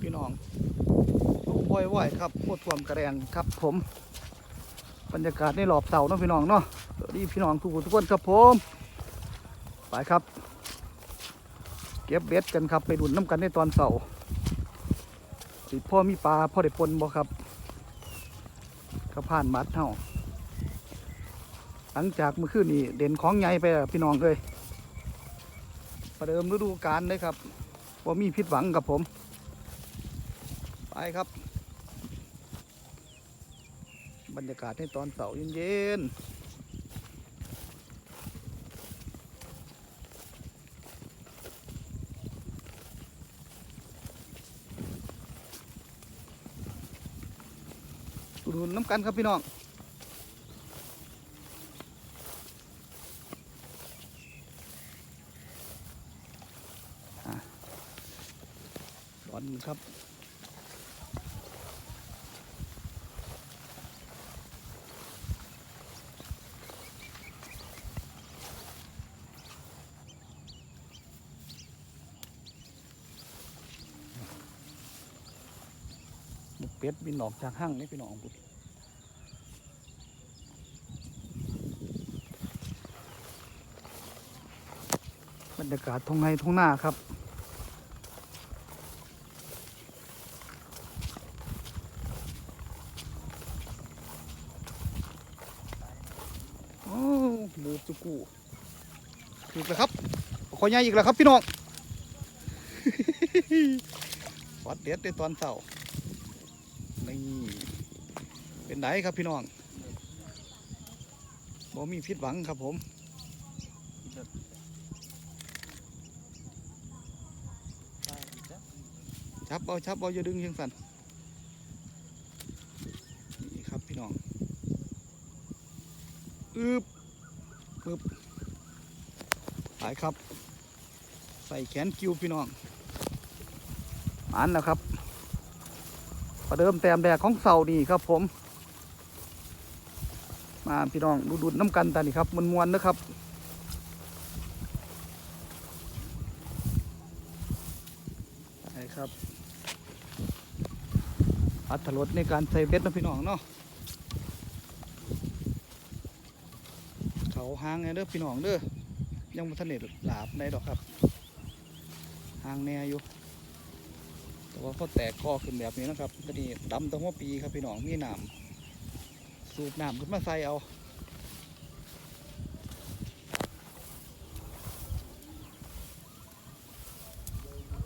พี่น้องว่อยว่อยๆครับโคตรท่วมกระแรงครับผม บรรยากาศในรอบเสาเนาะพี่น้องเนาะสวัสดีพี่น้องทุกคนทุกคนครับผม ไปครับ เก็บเบ็ดกันครับไปดุนน้ำกันในตอนเสาร์สิพ่อมีปลาพ่อได้ปนบ่ครับก็ผ่านมัดเท่าหลังจากเมื่อคืนนี้เด่นของใหญ่ไปพี่น้องเลยประเดิมฤดูกาลเลยครับว่ามีผิดหวังกับผม ครับ บรรยากาศในตอนเสาร์เย็นๆอุดหนุนน้ำกันครับพี่น้องร้อนครับ ดบินออกจากห้างนี่พี่น้องปุ๊บรรยากาศทงไห้ทงหน้าครับโอ้หมูจุกูถูกแล้วครับขอใหญ่อีกแล้วครับพี่น้องวัดเด็ดในตอนเสาร์ นี่เป็นไหนครับพี่น้องบ่มีผิดหวังครับผมชับเอาชับเอาอย่าดึงเชียงสันนี่ครับพี่น้องอึบปึ๊บไปครับ ใส่แขนคิวพี่น้องอันนะครับ ประเดิมแต้มแดกของเสานี่ครับผม มาพี่น้องดูดูดน้ำกันตานี่ครับมันมวนนะครับไปครับอัตรสในการใส่เบ็ดนะพี่น้องเนาะเขาหางไงเด้อพี่น้องเด้อยังม่ทันเด็ดหลาบในดอกครับหางแน่อยู่ แต่ว่าเขาแตกคอขึ้นแบบนี้นะครับก็นี่ดำตั้งหัวปีครับพี่น้องมีหน้ำสูบหน้ำขึ้นมาใส่เอา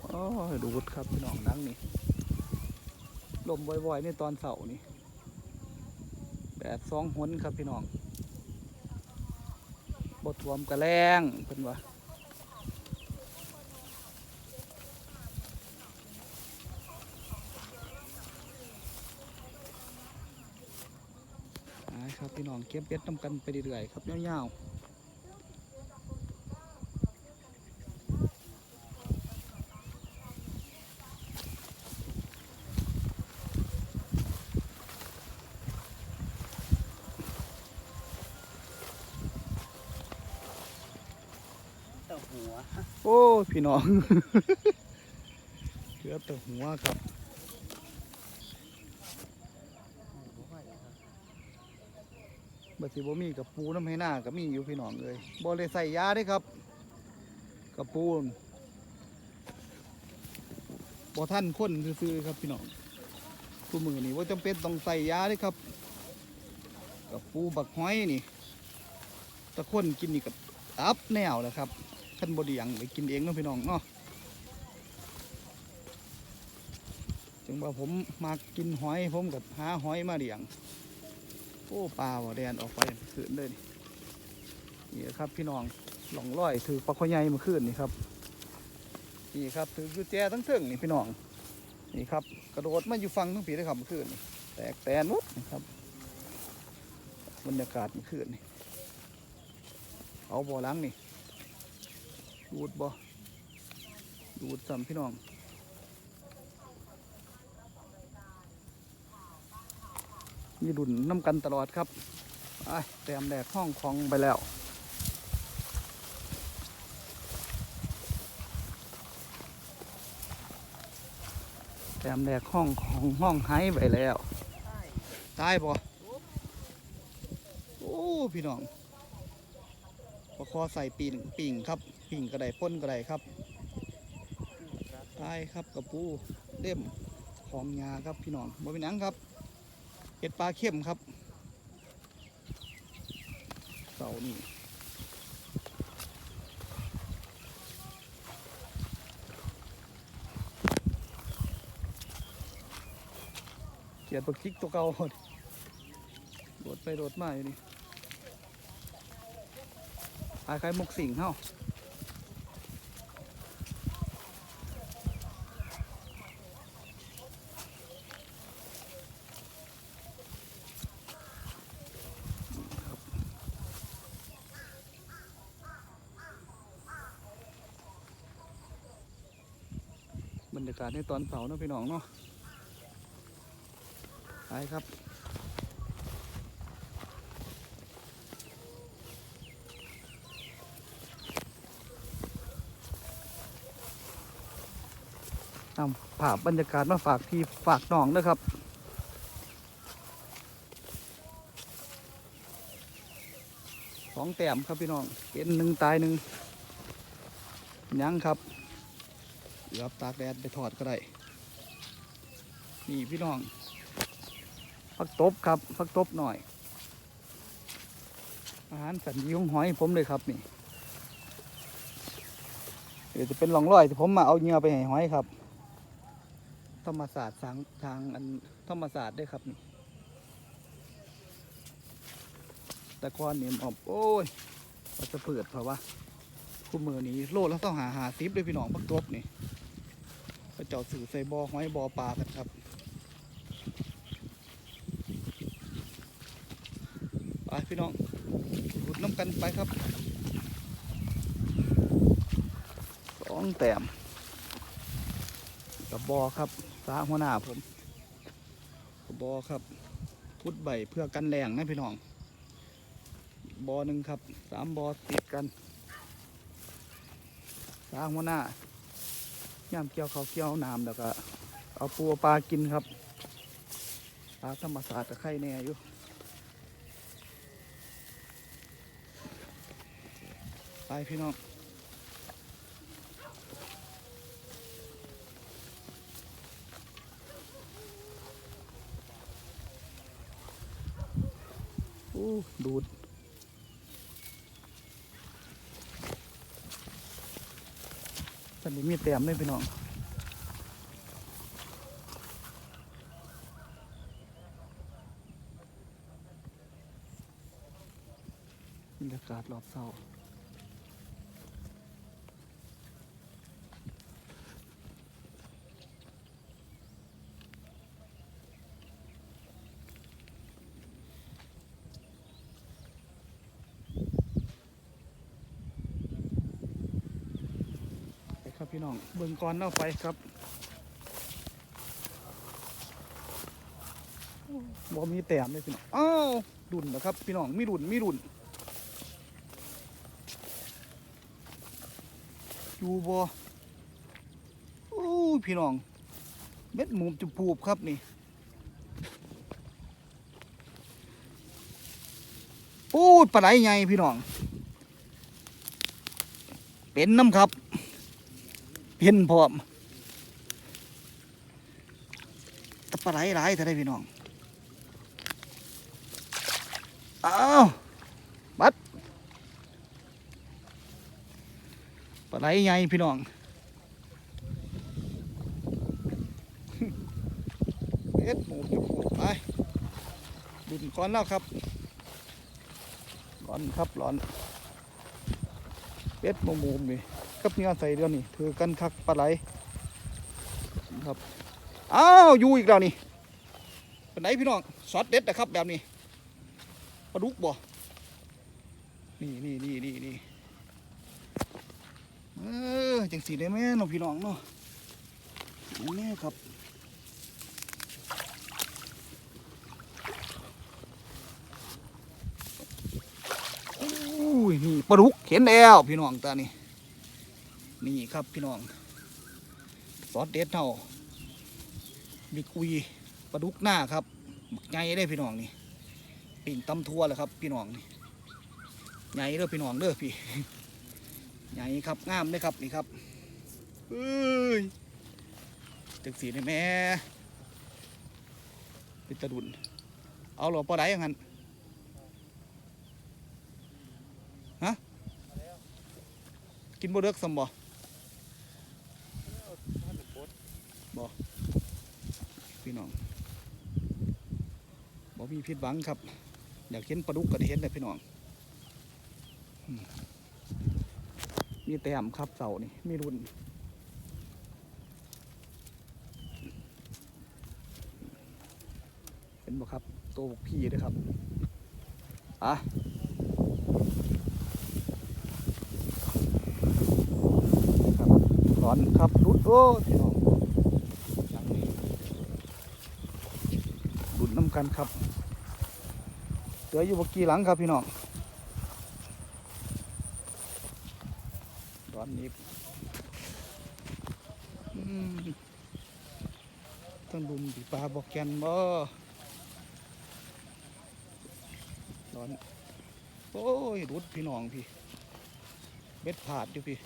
โอ้ดูดครับพี่น้องนั่งนี่ลมบ่อยๆในตอนเสาร์นี่แดดสองหนครับพี่น้องบทวมกระแรงเพิ่นว่า ครับพี่น้องเก็บเป็ดน้ำกันไปเรื่อยๆครับยาวๆเต่าหัวโอ้ยพี่น้อง เหลือแต่หัวครับบัด สิบ่มีกับปูน้ำให้หน้าก็มีอยู่พี่น้องเลยบ่เลยใส่ยาด้ครับกับปูนบ่ท่านคนซื้อครับพี่น้องผู้มือนี่ว่าจำเป็นต้องใส่ยาด้ครับกับปูบักห้อยนี่ตะคนกินนี่กับอับแนวแหละครับขั้นบดียงไปกินเองเนาะพี่น้องเนาะจึงว่าผมมากินหอยผมกับหาหอยมาเลี้ยง โอ้ปลาว่ะแดนออกไปคืนเลยนี่นี่ครับพี่น้องหลงร้อยถือปลาข้อใหญ่มื่อคืนนี่ครับนี่ครับถือกุญแจทั้งเทิงนี่พี่น้องนี่ครับกระโดดมาอยู่ฟังทั้งปีได้ครับมื่อคืนแตกแตนหมดนะครับบรรยากาศมื่อคืนนี่เอาบ่อล้างนี่ดูดบ่ดูดสัมพี่น้อง มีดุนน้ำกันตลอดครับไอ้แต้มแดกห้องของไปแล้วแต้มแรกห้องของห้องหายไปแล้วใช่ตายบ่โอ้พี่น้องปลาคอใส่ปิ่งปิ่งครับปิ่งกระไดป้นกระไดครับตายครับกระปูเล่มของยาครับพี่น้องบ่เป็นหยังครับ เห็ดปลาเข้มครับเสานี่เกียดปลาคิกตัวเก่าโดดไปโดดมาอยู่นี่คล้ายๆหมกสิงเฮา รรยากาศในตอนเสาร์เนาะพี่น้องเนาะไปครับ นำภาพบรรยากาศมาฝากพี่ฝากน้องด้วยครับสองแต้มครับพี่น้องเป็นหนึ่งตายหนึ่งยังครับ เดี๋ยวตากแดดไปถอดก็ได้นี่พี่น้องพักตบครับพักตบหน่อย อาหารสันดีของหอยผมเลยครับนี่เดี๋ยวจะเป็นหลองร้อยที่ผมมาเอาเหงื่อไปให้หอยครับธรรมศาสตร์ทางทางอันธรรมศาสตร์ได้วยครับนี่แต่ก่อนนี่ออกโอ้ยว่าจะเปิดเพราะว่าคู่มือนี้โลดแล้วต้องหาหาซิปเลยพี่น้องพักตบนี่ เจาะสื่อใส่บอหอยบอปลากันครับไปพี่น้องหลุดน้ำกันไปครับสองแต้มกับบอครับสาหัวหน้าผมกับบอครับพุดใบเพื่อกันแรงนะพี่น้อง บอหนึ่งครับสามบอติดกันสาหัวหน้า ย่ามเกี่ยวเขาเกี่ยวน้ำแล้วก็เอาปูปลากินครับปลาธรรมศาสตร์กับไข่แน่อยู่ไปพี่น้องดูด นนี้มีเต็มเลยพี่น้องบรรยากาศรอบเศร้า พี่น้องเบิ่งก่อนเอาไปครับบ่มีแต้มเลยพี่น้องอ้าวดุนนะครับ พี่น้องมีดุนมีดุนอยู่บ่โอ้พี่น้อง เม็ดหมูจุปูบครับนี่โอ้ยปลาไหลใหญ่พี่น้อง เป็นน้ำครับ เป็นพร้อมต่ปลาไหลหลายแต่ได้พี่น้องอ้าวบัดปลาไหลใหญ่พี่น้องเอ็ดหมูจุกหมูไปดุนก้อนแล้วครับร้อนครับร้อนเป็ดหมูหมูนี่ กับเนื้อใส่เดียวนี่ถือกันคักปลาไหลครับอ้าวอยู่อีกแล้วนี่เป็นไหนพี่น้องสอดเด็ดนะครับแบบนี้ปลาดุกบ่นี่นี่นี่นี่นี่เออจังสีได้ไหมน้องพี่น้องเนาะนี่ครับอุ้ยนี่ปลาดุกเห็นแล้วพี่น้องตานี่ นี่ครับพี่น้อง ซอสเด็ดเท่าบิกอุยปลาดุกหน้าครับบักใหญ่ได้พี่น้องนี่ปิ่งตำทั่วเลยครับ พี่น้องนี่ใหญ่เด้อพี่น้องเด้อพี่ใหญ่ครับงามเลยครับนี่ครับเอ้ยจังสีได้แม่เป็นตะดุนเอาหรอปอได้ยังหันฮะกินบ่เลิกสมบ่ บอพี่น้องบ่มีผิดหวังครับ อยากเห็นปลาดุกก็ได้เห็นเลยพี่น้องมีแต้มครับเสานี่มีรุ่นเห็นบ่ครับ ตัวบักพี่ด้วยครับ อะครับก่อนครับรุดโอ้พี่น้องนี้ ดุนน้ำ กันครับเหลืออยู่บกี่หลังครับพี่น้องร้อนนี้ต้องดุมปีปลาบอกแกนบ่ร้อนโอ้ยรุดพี่น้องพี่ เบ็ดผาดอยู่พี่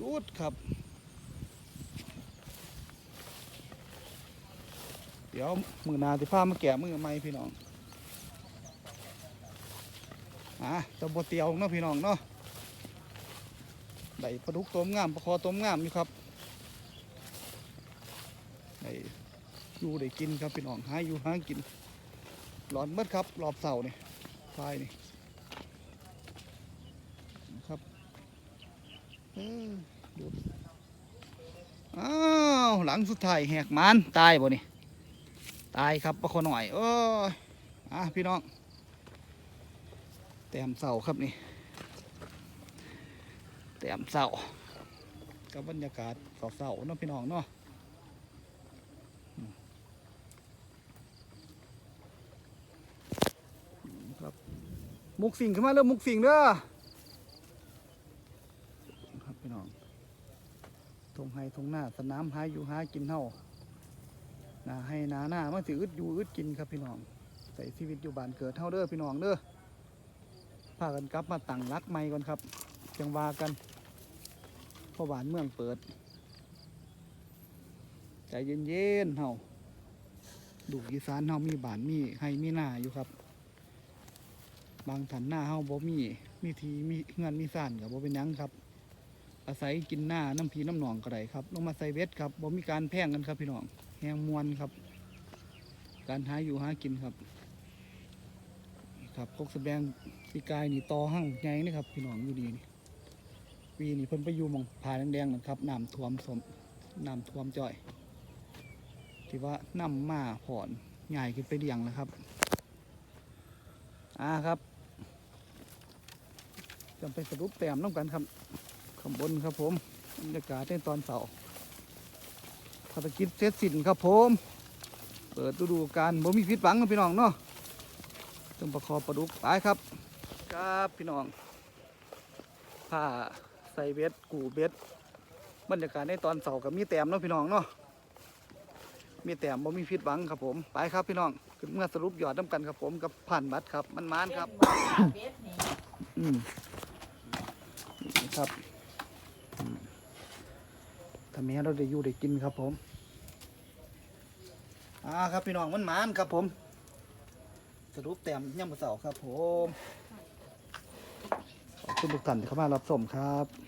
รุดครับ เดี๋ยวมือนาสิพามาแกะมือใหม่พี่น้องอะตะบเตียวเนาะพี่น้องเนาะได้ปลาดุกต้มงามปลาคอต้มงามอยู่ครับได้อยู่ได้กินครับพี่น้องหาอยู่หากินร้อนเบิดครับรอบเสานี่พายนี่ครับอ้าวหลังสุดท้ายแหกมันตายบ่นี่ ตายครับปลาคอหน่อย โอ้ยอะพี่น้อง แต้มเสาครับนี่ แต้มเสากับบรรยากาศเสาๆเนาะพี่น้องเนาะมครับมุกสิงขึ้นมาเริ่มมุกสิงเด้อครับพี่น้องทงไฮทงหน้าสนามหาอยู่หากินเฮา นาให้นาหน้ามันสิอึดอยู่อึดกินครับพี่น้องใส่ชีวิตอยู่บ้านเกิดเท่าเด้อพี่น้องเด้อพากันกลับมาตั้งรักใหม่ก่อนครับ จังวากันเพราะบ้านเมืองเปิด ใจเย็นๆเฮาดูกอีสานเฮามีบ้านมีให้มีหน้าอยู่ครับ บางถันหน้าเฮาบ่มีมีทีมีเงินมีซ่านกับบ่เป็นยังครับ อาศัยกินหน้าน้ำพีน้ำหนองก็ได้ครับ ลงมาใส่เวทครับบ่มีการแพ่งกันครับพี่น้องแหงมวนครับ การหาอยู่หากินครับ ครับกกสะแบงปีกายนี่ต่อหั่งใหญ่นะครับ พี่น้องอยู่ดีนี่ปีนี่เพิ่นไปอยู่มองผ่าแดงๆนะครับน้ำท่วมสมน้ำท่วมจ่อยที่ว่าน้ำมาผ่อนใหญ่ขึ้นไปเดียงแล้วครับอ่าครับจะไปสรุปแต้มน้ำกันครับ ข้างบนครับผมบรรยากาศในตอนเสาร์ภารกิจเสร็จสิ้นครับผม เปิดฤดูกาลบ่มีผิดหวังครับพี่น้องเนาะต้องประคอบปลาดุกไปครับ ครับพี่น้องผ้าใส่เบ็ดกูเบ็ดบรรยากาศในตอนเสาร์กับมีแต้มเนาะพี่น้องเนาะมีแต้มบ่มีผิดหวังครับผมไปครับพี่น้องขึ้นเมื่อสรุปยอดน้ำกันครับผมกับผ่านบัตรครับมันมานครับอืมนี่ครับอืม ถ้าแม่เราได้อยู่ได้กินครับผมอ่าครับพี่น้องมันหมานครับผม สรุปแต้มย่ำมือเสาครับผมขอบคุณทุกท่านที่เข้ามารับชมครับ